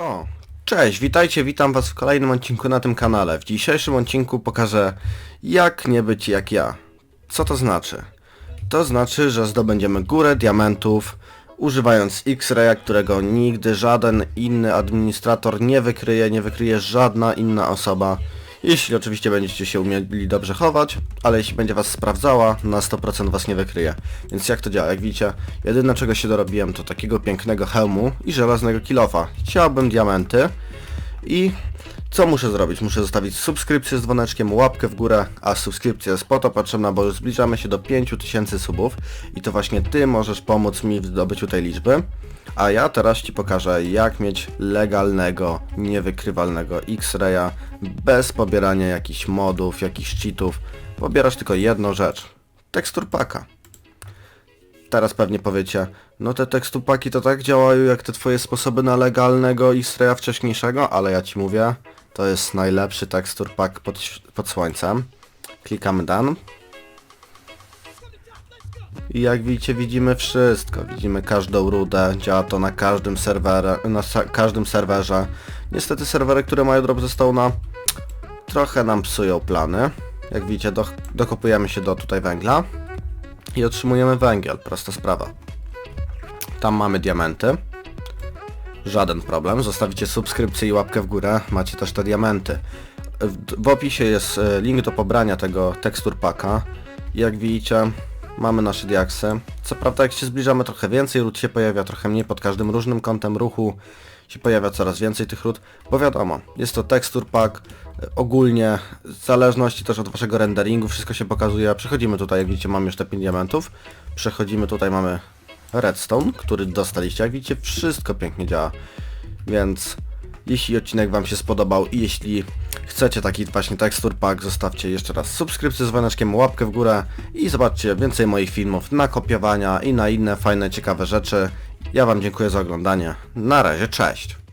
O, cześć, witajcie, witam was w kolejnym odcinku na tym kanale. W dzisiejszym odcinku pokażę jak nie być jak ja. Co to znaczy? To znaczy, że zdobędziemy górę diamentów używając X-Raya, którego nigdy żaden inny administrator nie wykryje, nie wykryje żadna inna osoba. Jeśli oczywiście będziecie się umieli dobrze chować, ale jeśli będzie was sprawdzała, na 100% was nie wykryje. Więc jak to działa? Jak widzicie, jedyne czego się dorobiłem to takiego pięknego hełmu i żelaznego kilofa. Chciałbym diamenty i co muszę zrobić? Muszę zostawić subskrypcję z dzwoneczkiem, łapkę w górę, a subskrypcja jest po to potrzebna, bo zbliżamy się do 5000 subów i to właśnie Ty możesz pomóc mi w zdobyciu tej liczby. A ja teraz Ci pokażę jak mieć legalnego, niewykrywalnego X-Raya bez pobierania jakichś modów, jakichś cheatów. Pobierasz tylko jedną rzecz. Tekstur paka. Teraz pewnie powiecie, no te tekstupaki to tak działają jak te twoje sposoby na legalnego X-Raya wcześniejszego, ale ja ci mówię, to jest najlepszy tekstur pack pod, pod słońcem. Klikamy done. I jak widzicie, widzimy wszystko. Widzimy każdą rudę, działa to na każdym serwerze, na każdym serwerze. Niestety serwery, które mają drop ze Stone'a, trochę nam psują plany. Jak widzicie, do, dokopujemy się do tutaj węgla i otrzymujemy węgiel, prosta sprawa. Tam mamy diamenty. Żaden problem, zostawicie subskrypcję i łapkę w górę, macie też te diamenty. W, w opisie jest e, link do pobrania tego tekstur paka. Jak widzicie, mamy nasze diaksy. Co prawda jak się zbliżamy trochę więcej, ród się pojawia trochę mniej, pod każdym różnym kątem ruchu się pojawia coraz więcej tych ród, bo wiadomo, jest to tekstur pack, e, ogólnie, w zależności też od waszego renderingu, wszystko się pokazuje. Przechodzimy tutaj, jak widzicie, mamy już te 5 diamentów. Przechodzimy tutaj, mamy redstone, który dostaliście. Jak widzicie, wszystko pięknie działa. Więc jeśli odcinek Wam się spodobał i jeśli chcecie taki właśnie tekstur pack, zostawcie jeszcze raz subskrypcję z dzwoneczkiem, łapkę w górę i zobaczcie więcej moich filmów na kopiowania i na inne fajne, ciekawe rzeczy. Ja Wam dziękuję za oglądanie. Na razie, cześć!